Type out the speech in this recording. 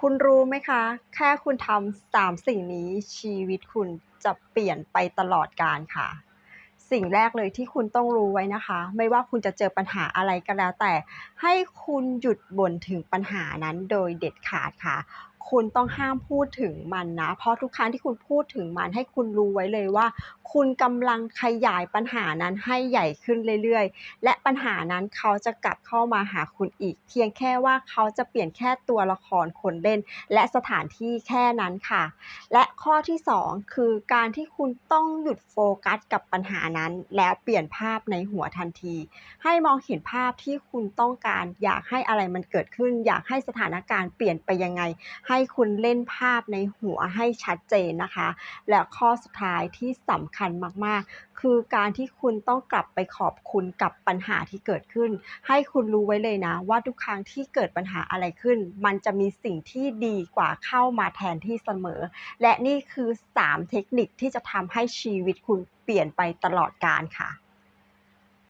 คุณรู้ไหมคะ แค่คุณทำสามสิ่งนี้ชีวิตคุณจะเปลี่ยนไปตลอดกาลค่ะ สิ่งแรกเลยที่คุณต้องรู้ไว้นะคะ ไม่ว่าคุณจะเจอปัญหาอะไรก็แล้วแต่ ให้คุณหยุดบ่นถึงปัญหานั้นโดยเด็ดขาดค่ะ คุณต้องห้ามพูดถึงมันนะ เพราะทุกครั้งที่คุณพูดถึงมันให้คุณรู้ไว้เลยว่า คุณกำลังขยายปัญหานั้นให้ใหญ่ขึ้นเรื่อยๆ และปัญหานั้นเขาจะกลับเข้ามาหาคุณอีก เพียงแค่ว่าเขาจะเปลี่ยนแค่ตัวละครคนเล่น และสถานที่แค่นั้นค่ะ และข้อที่ 2 คือการที่คุณต้องหยุดโฟกัสกับปัญหานั้น แล้วเปลี่ยนภาพในหัวทันที ให้มองเห็นภาพที่คุณต้องการ อยากให้อะไรมันเกิดขึ้น อยากให้สถานการณ์เปลี่ยนไปยังไงให้คุณเล่นภาพในหัวให้ชัดเจนนะคะ และข้อสุดท้ายที่สำคัญมากๆ คือการที่คุณต้องกลับไปขอบคุณกับปัญหาที่เกิดขึ้น ให้คุณรู้ไว้เลยนะ ว่าทุกครั้งที่เกิดปัญหาอะไรขึ้น มันจะมีสิ่งที่ดีกว่าเข้ามาแทนที่เสมอ และนี่คือ 3 เทคนิคที่จะทำให้ชีวิตคุณเปลี่ยนไปตลอดกาลค่ะ